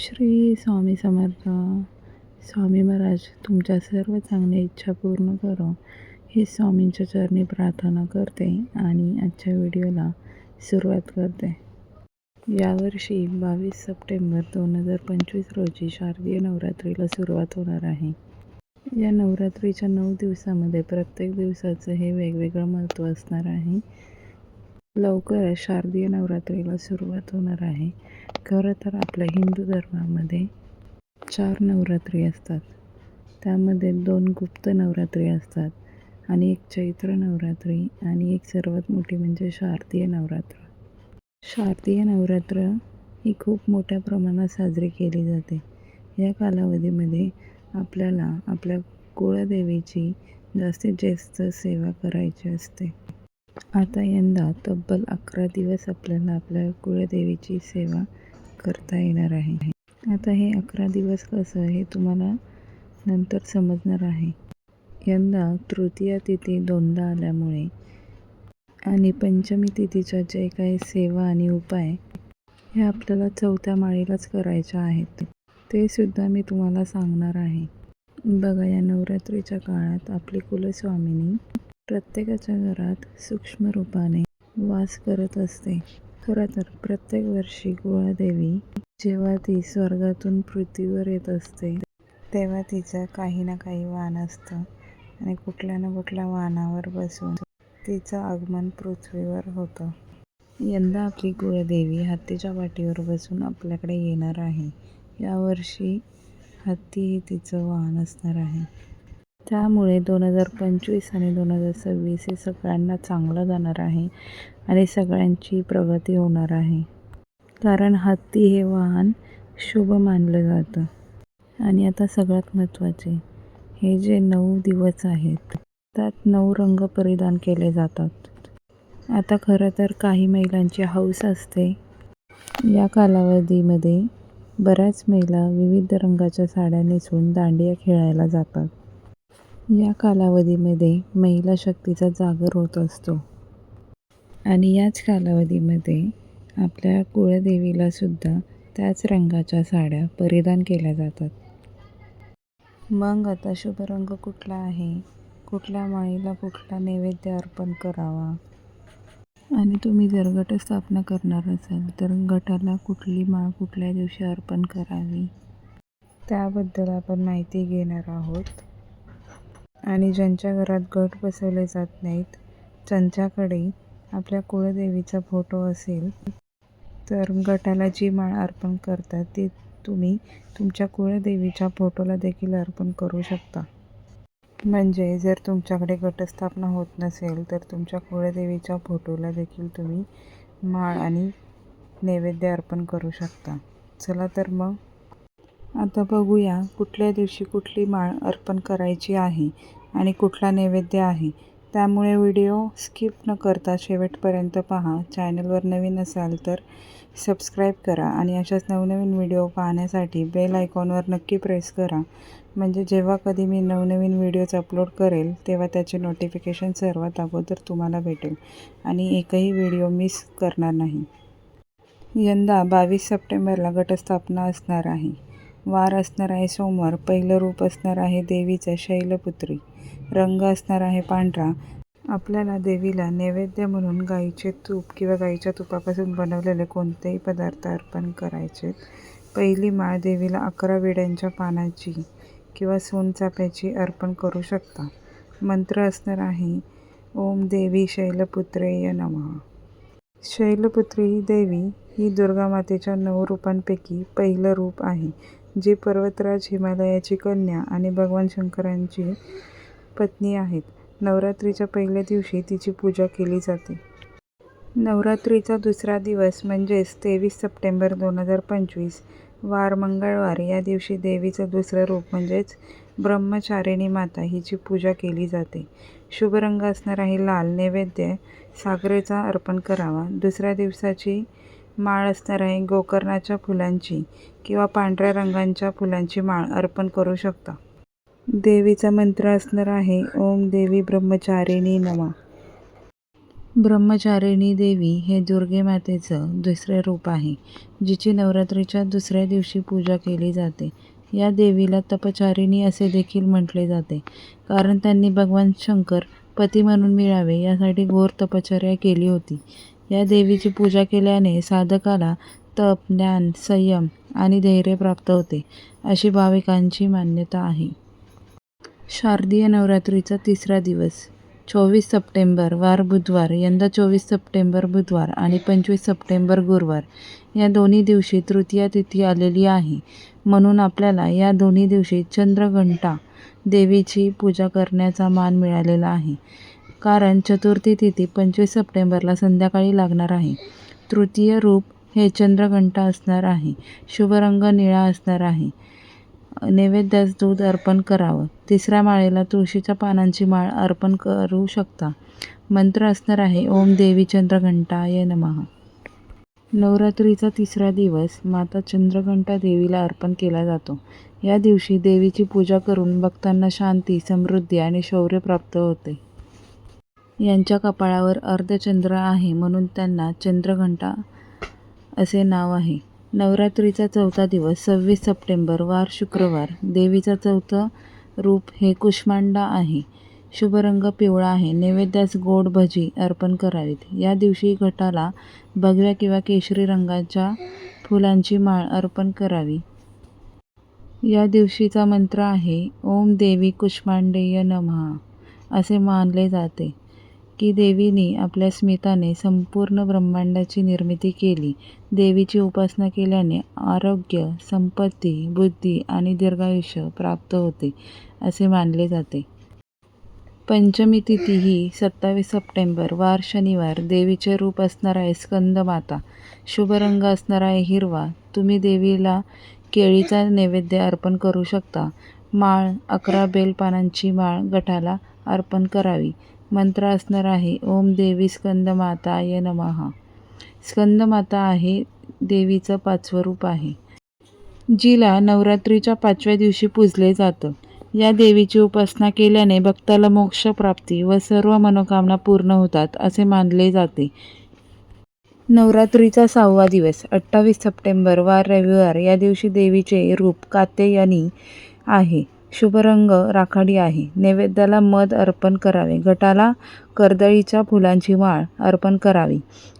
श्री स्वामी समर्थ. स्वामी महाराज तुमच्या सर्व चांगल्या इच्छा पूर्ण करो. हे स्वामींच्या चरणी प्रार्थना करते आणि आजच्या व्हिडिओला सुरुवात करते. यावर्षी बावीस सप्टेंबर दोन हजार पंचवीस रोजी शारदीय नवरात्रीला सुरुवात होणार आहे. या नवरात्रीच्या नऊ दिवसामध्ये प्रत्येक दिवसाचं हे वेगवेगळं महत्त्व असणार आहे. लवकरच शारदीय नवरात्रीला सुरुवात होणार आहे. खरं तर आपल्या हिंदू धर्मामध्ये चार नवरात्री असतात. त्यामध्ये दोन गुप्त नवरात्री असतात आणि एक चैत्र नवरात्री आणि एक सर्वात मोठी म्हणजे शारदीय नवरात्र. शारदीय नवरात्र ही खूप मोठ्या प्रमाणात साजरी केली जाते. या कालावधीमध्ये आपल्याला आपल्या कुळदेवीची जास्तीत जास्त सेवा करायची असते. आता यंदा तब्बल अकरा दिवस आपल्याला आपल्या कुळदेवीची सेवा करता येणार आहे. आता हे अकरा दिवस कसं हे तुम्हाला नंतर समजणार आहे. यंदा तृतीय तिथी दोनदा आल्यामुळे आणि पंचमी तिथीच्या जे काही सेवा आणि उपाय हे आपल्याला चौथ्या माळीलाच करायच्या आहेत. ते सुद्धा मी तुम्हाला सांगणार आहे. बघा या नवरात्रीच्या काळात आपली कुलस्वामिनी प्रत्येकाच्या घरात सूक्ष्म रूपाने वास करत असते. खरं तर प्रत्येक वर्षी कुळादेवी जेव्हा ती स्वर्गातून पृथ्वीवर येत असते तेव्हा तिचं काही ना काही वाहन असतं आणि कुठल्या ना कुठल्या वाहनावर बसून तिचं आगमन पृथ्वीवर होतं. यंदा आपली कुळदेवी हत्तीच्या पाठीवर बसून आपल्याकडे येणार आहे. यावर्षी हत्ती ही तिचं वाहन असणार आहे. त्यामुळे दोन हजार पंचवीस आणि दोन हजार सव्वीस हे सगळ्यांना चांगलं जाणार आहे आणि सगळ्यांची प्रगती होणार आहे. कारण हत्ती हे वाहन शुभ मानलं जातं. आणि आता सगळ्यात महत्त्वाचे हे जे नऊ दिवस आहेत त्यात नऊ रंग परिधान केले जातात. आता खरं तर काही महिलांची हौस असते. या कालावधीमध्ये बऱ्याच महिला विविध रंगाच्या साड्या नेसून दांडिया खेळायला जातात. या कालावधीमध्ये महिला शक्तीचा जागर होत असतो. आणि याच कालावधीमध्ये आपल्या कुळदेवीला सुद्धा त्याच रंगाच्या साड्या परिधान केल्या जातात. मग आता शुभ रंग कुठला आहे? कुठल्या माळीला कुठला नैवेद्य अर्पण करावा? आणि तुम्ही जर घटस्थापना करणार असाल तर गटाला कुठली माळ कुठल्या दिवशी अर्पण करावी? त्याबद्दल आपण माहिती घेणार आहोत. आणि ज्यांच्या घरात गट बसवले जात नाहीत त्यांच्याकडे आपल्या कुळदेवीचा फोटो असेल तर गटाला जी माळ अर्पण करतात ती तुम्ही तुमच्या कुळदेवीच्या फोटोला देखील अर्पण करू शकता. म्हणजे जर तुमच्याकडे घटस्थापना होत नसेल तर तुमच्या कुळदेवीच्या फोटोला देखील तुम्ही माळ आणि नैवेद्य अर्पण करू शकता. चला तर मग. आता बघूया कुठल्या दिवशी कुठली माळ अर्पण करायची आहे. आणि कुठला नैवेद्य आहे? त्यामुळे व्हिडिओ स्किप न करता शेवटपर्यंत पहा. चॅनलवर नवीन असाल तर सबस्क्राईब करा आणि अशाच नवनवीन व्हिडिओ पाहण्यासाठी बेल आयकॉनवर नक्की प्रेस करा. म्हणजे जेव्हा कधी मी नवनवीन व्हिडिओज अपलोड करेल तेव्हा त्याचे नोटिफिकेशन सर्वात अगोदर तुम्हाला भेटेल आणि एकही व्हिडिओ मिस करणार नाही. यंदा बावीस सप्टेंबरला घटस्थापना असणार आहे. वार असणार आहे सोमवार पहिलं रूप असणार आहे देवीचं शैलपुत्री रंग असणार आहे पांढरा. आपल्याला देवीला नैवेद्य म्हणून गाईचे तूप किंवा गाईच्या तुपापासून बनवलेले कोणतेही पदार्थ अर्पण करायचे. पहिली माळ देवीला अकरा विड्यांच्या पानाची किंवा सोनचाफ्याची अर्पण करू शकता. मंत्र असणार आहे ओम देवी शैलपुत्रेय नमः. शैलपुत्री ही देवी ही दुर्गामातेच्या नऊ रूपांपैकी पहिलं रूप आहे. जी पर्वतराज हिमालयाची कन्या आणि भगवान शंकरांची पत्नी आहेत. नवरात्रीच्या पहिल्या दिवशी तिची पूजा केली जाते. नवरात्रीचा दुसरा दिवस म्हणजेच तेवीस सप्टेंबर दोन हजार पंचवीस वार मंगळवार. या दिवशी देवीचं दुसरं रूप म्हणजेच ब्रह्मचारिणी माता हिची पूजा केली जाते. शुभ रंग असणारा आहे लाल नैवेद्य सागरेचा अर्पण करावा. दुसऱ्या दिवसाची माळ असणार आहे गोकर्णाच्या फुलांची किंवा पांढऱ्या रंगांच्या फुलांची माळ अर्पण करू शकता. देवीचा मंत्र असणार आहे ओम देवी ब्रह्मचारिणी नमा. ब्रह्मचारिणी देवी हे दुर्गे मातेचं दुसरे रूप आहे जिची नवरात्रीच्या दुसऱ्या दिवशी पूजा केली जाते. या देवीला तपचारिणी असे देखील म्हटले जाते कारण त्यांनी भगवान शंकर पती म्हणून मिळावे यासाठी घोर तपश्चर्या केली होती. या देवीची पूजा केल्याने साधकाला तप ज्ञान संयम आणि धैर्य प्राप्त होते अशी भाविकांची मान्यता आहे. शारदीय नवरात्रीचा तिसरा दिवस चोवीस सप्टेंबर वार बुधवार यंदा चोवीस सप्टेंबर बुधवार आणि पंचवीस सप्टेंबर गुरुवार या दोन्ही दिवशी तृतीया तिथी आलेली आहे. म्हणून आपल्याला या दोन्ही दिवशी चंद्रघंटा देवीची पूजा करण्याचा मान मिळालेला आहे. कारण चतुर्थी तिथी पंचवीस सप्टेंबरला संध्याकाळी लागणार आहे. तृतीय रूप हे चंद्रघंटा असणार आहे. शुभ रंग निळा असणार आहे. नैवेद्यास दूध अर्पण करावं. तिसऱ्या माळेला तुळशीच्या पानांची माळ अर्पण करू शकता. मंत्र असणार आहे ओम देवी चंद्रघंटाय नमः. नवरात्रीचा तिसरा दिवस माता चंद्रघंटा देवीला अर्पण केला जातो. या दिवशी देवीची पूजा करून भक्तांना शांती समृद्धी आणि शौर्य प्राप्त होते. यांच्या कपाळावर अर्धचंद्र आहे म्हणून त्यांना चंद्रघंटा असे नाव आहे. नवरात्रीचा चौथा दिवस सव्वीस सप्टेंबर वार शुक्रवार. देवीचा चौथं रूप हे कुष्मांडा आहे. शुभ रंग पिवळा आहे. नैवेद्यास गोड भजी अर्पण करावीत. या दिवशी घटाला भगव्या किंवा केशरी रंगाच्या फुलांची माळ अर्पण करावी. या दिवशीचा मंत्र आहे ओम देवी कुष्मांडेय नमः असे मानले जाते. की देवीने आपल्या स्मिताने संपूर्ण ब्रह्मांडाची निर्मिती केली. देवीची उपासना केल्याने आरोग्य संपत्ती बुद्धी आणि दीर्घायुष्य प्राप्त होते असे मानले जाते. पंचमी तिथी ही सत्तावीस सप्टेंबर वार शनिवार देवीचे रूप असणार आहे स्कंदमाता. शुभ रंग असणार आहे हिरवा. तुम्ही देवीला केळीचा नैवेद्य अर्पण करू शकता. माळ अकरा बेलपानांची माळ गटाला अर्पण करावी. मंत्र असणार आहे ओम देवी स्कंदमाताय नमः. स्कंदमाता आहे देवीचं पाचवं रूप आहे जिला नवरात्रीच्या पाचव्या दिवशी पूजले जातं. या देवीची उपासना केल्याने भक्ताला मोक्षप्राप्ती व सर्व मनोकामना पूर्ण होतात असे मानले जाते. नवरात्रीचा सहावा दिवस अठ्ठावीस सप्टेंबर वार रविवार या दिवशी देवीचे रूप कात्यायनी आहे. शुभ रंग राखाडी आहे. नैवेद्याला मध अर्पण करावे. गटाला कर्दळीच्या फुलांची माळ अर्पण करावी.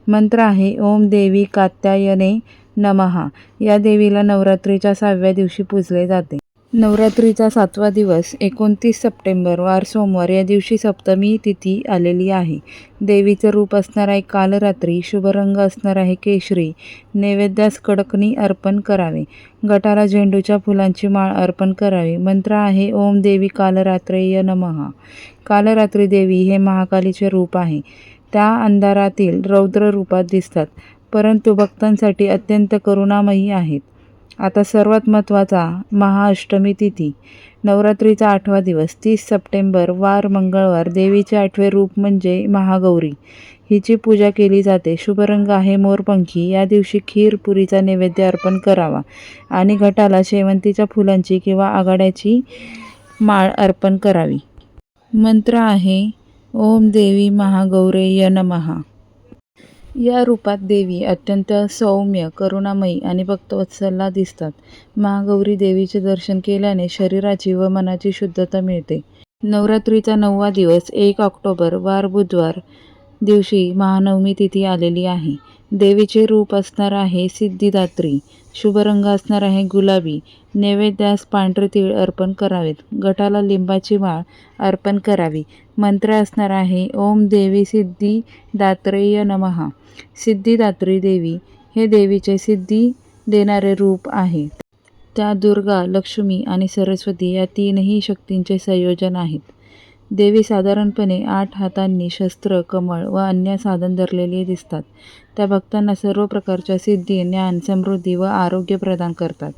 मंत्र आहे ओम देवी कात्यायने नमहा या देवीला नवरात्रीच्या सहाव्या दिवशी पूजले जाते. नवरात्रीचा सातवा दिवस एकोणतीस सप्टेंबर वार सोमवार या दिवशी सप्तमी तिथी आलेली आहे. देवीचं रूप असणार आहे कालरात्री शुभ रंग असणार आहे केशरी. नैवेद्यास कडकणी अर्पण करावे. गटाला झेंडूच्या फुलांची माळ अर्पण करावी. मंत्र आहे ओम देवी कालरात्रेय नमः. कालरात्री देवी हे महाकालीचे रूप आहे. त्या अंधारातील रौद्र रूपात दिसतात परंतु भक्तांसाठी अत्यंत करुणामयी आहेत. आता सर्वात महत्त्वाचा महाअष्टमी तिथी. नवरात्रीचा आठवा दिवस तीस सप्टेंबर वार मंगळवार देवीचे आठवे रूप म्हणजे महागौरी. हिची पूजा केली जाते. शुभ रंग आहे मोरपंखी या दिवशी खीर पुरीचा नैवेद्य अर्पण करावा आणि घटाला शेवंतीच्या फुलांची किंवा आघाड्याची माळ अर्पण करावी. मंत्र आहे ओम देवी महागौरेय नमहा या रूपात देवी अत्यंत सौम्य करुणामयी आणि भक्तवत्सला दिसतात. महागौरी देवीचे दर्शन केल्याने शरीराची व मनाची शुद्धता मिळते. नवरात्रीचा नववा दिवस एक ऑक्टोबर वार बुधवार दिवशी महानवमी तिथी आलेली आहे. देवीचे रूप असणार आहे सिद्धिदात्री शुभ रंग असणार आहे गुलाबी नैवेद्यास पांढरे तीळ अर्पण करावेत. गटाला लिंबाची माळ अर्पण करावी. मंत्र असणार आहे ओम देवी सिद्धी दात्रेय नमहा सिद्धिदात्री देवी हे देवीचे सिद्धी देणारे रूप आहे. त्या दुर्गा लक्ष्मी आणि सरस्वती या तीनही शक्तींचे संयोजन आहेत. देवी साधारणपणे आठ हातांनी शस्त्र कमळ व अन्य साधन धरलेली दिसतात. त्या भक्तांना सर्व प्रकारच्या सिद्धी ज्ञान समृद्धी व आरोग्य प्रदान करतात.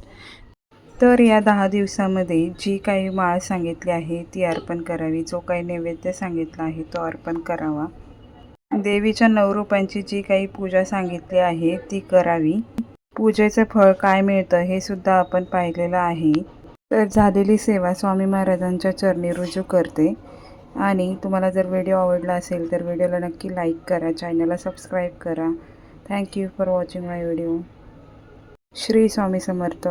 तर या दहा दिवसामध्ये जी काही माळ सांगितली आहे ती अर्पण करावी. जो काही नैवेद्य सांगितला आहे तो अर्पण करावा. देवीच्या नवरूपांची जी काही पूजा सांगितली आहे ती करावी. पूजेचं फळ काय मिळतं हे सुद्धा आपण पाहिलेलं आहे. तर झालेली सेवा स्वामी महाराजांच्या चरणी रुजू करते. आणि तुम्हाला जर व्हिडिओ आवडला असेल तर व्हिडिओला नक्की लाईक करा चॅनलला सबस्क्राईब करा. Thank you for watching my video. Shri Swami Samarth.